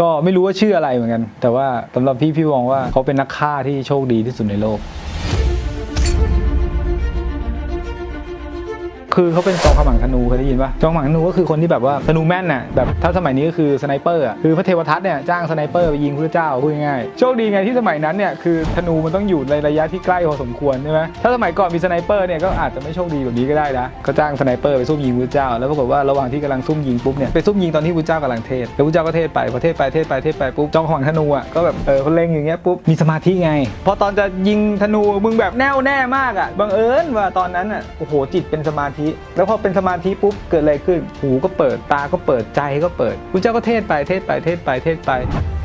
ก็ไม่รู้ว่าชื่ออะไรเหมือนกัน แต่ว่าสำหรับพี่พี่มองว่าเขาเป็นนักฆ่าที่โชคดีที่สุดในโลก คือเขาเป็นจอมขมังธนูเคยได้ยินปะจอมขมังธนูก็คือคนที่แบบว่าธนูแม่นน่ะแบบถ้าสมัยนี้ก็คือสไนเปอร์อะคือพระเทวทัตเนี่ยจ้างสไนเปอร์ไปยิงพระเจ้าพูดง่ายโชคดีไงที่สมัยนั้นเนี่ยคือธนูมันต้องอยู่ในระยะที่ใกล้พอสมควรใช่ไหมถ้าสมัยก่อนมีสไนเปอร์เนี่ยก็อาจจะไม่โชคดีแบบนี้ก็ได้นะก็จ้างสไนเปอร์ไปซุ่มยิงพระเจ้า แล้วปรากฏว่าระหว่างที่กำลังซุ่มยิงปุ๊บเนี่ยไปซุ่มยิงตอนที่พระเจ้ากำลังเทศแล้วพระเจ้าก็เทศไปพอเทศไปเทศไปเทศไปปุ๊บจอมขมังธนูอะก็แบบเออเขาเล็งอย่างเงี้ยปุ๊บมีสมาธิไง พอตอนจะยิงธนูมึงแบบแน่วแน่มากอะบังเอิญว่าตอนนั้นอะโอ้โหจิตเป็นสมาธิแล้วพอเป็นสมาธิปุ๊บเกิดอะไรขึ้น หูก็เปิดตาก็เปิดใจก็เปิดคุณเจ้าก็เทศไปเทศไปเทศไปเทศไป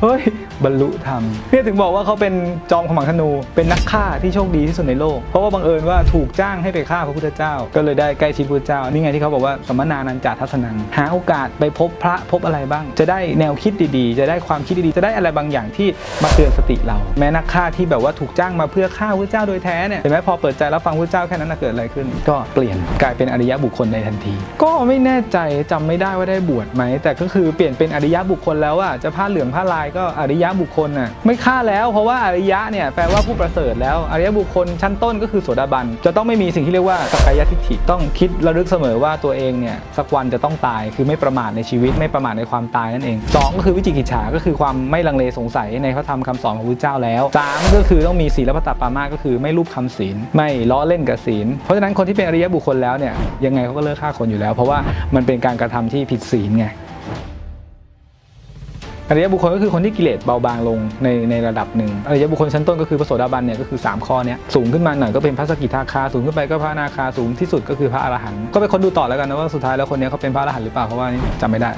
เฮ้ยบรรลุธรรมเนี่ยถึงบอกว่าเขาเป็นจอมขมังธนู เป็นนักฆ่าที่โชคดีที่สุดในโลก เพราะว่าบังเอิญว่าถูกจ้างให้ไปฆ่าพระพุทธเจ้า ก็เลยได้ใกล้ชิดพระเจ้า นี่ไงที่เขาบอกว่าสมนานันจาทัศนัง หาโอกาสไปพบพระพบอะไรบ้าง จะได้แนวคิดดีๆ จะได้ความคิดดีๆ จะได้อะไรบางอย่างที่มาเตือนสติเรา แม้นักฆ่าที่แบบว่าถูกจ้างมาเพื่อฆ่าพระเจ้าโดยแท้เนี่ยเห็นไหมพอเปิดใจรับฟังพระเจ้าแค่นั้นนะเกิดอะไรขึ้น ก็เปลี่ยนกลายเป็นอริยบุคคลในทันที ก็ไม่แน่ใจจำไม่ได้ว่าได้บวชไหมแต่ก็คือเปลี่ยนเป็นอริยบุคคลแล้วอะจะผ้าเหลืองผ้าลายก็อริยะบุคคลน่ะไม่ฆ่าแล้วเพราะว่าอริยะเนี่ยแปลว่าผู้ประเสริฐแล้ว อริยบุคคลชั้นต้นก็คือโสดาบัน จะต้องไม่มีสิ่งที่เรียกว่าสักกายทิฏฐิต้องคิดระลึกเสมอว่าตัวเองเนี่ยสักวันจะต้องตายคือไม่ประมาทในชีวิตไม่ประมาทในความตายนั่นเองสองก็คือวิจิกิจฉาก็คือความไม่ลังเลสงสัยในพระธรรมคำสอนของพระเจ้าแล้วสามก็คือต้องมีศีลปตปามาก็คือไม่รูปคำศีล ไม่ล้อเล่นกับศีล เพราะฉะนั้นคนที่เป็นอริยบุคคลแล้วเนี่ยยังไงเขาก็เลิกฆ่าคนอยู่แล้ว เพราะว่ามันเป็นการกระทำที่ผิดศีลไง อริยบุคคลก็คือคนที่กิเลสเบาบางลงในในระดับหนึ่งอริยบุคคลชั้นต้นก็คือพระโสดาบันเนี่ยก็คือ 3 ข้อเนี้ยสูงขึ้นมาหน่อยก็เป็นพระสกิทาคา สูงขึ้นไปก็พระนาคาสูงที่สุดก็คือพระอรหันต์ก็ไปคนดูต่อแล้วกันนะว่าสุดท้ายแล้วคนนี้เขาเป็นพระอรหันต์หรือเปล่าเพราะว่านี่จำไม่ได้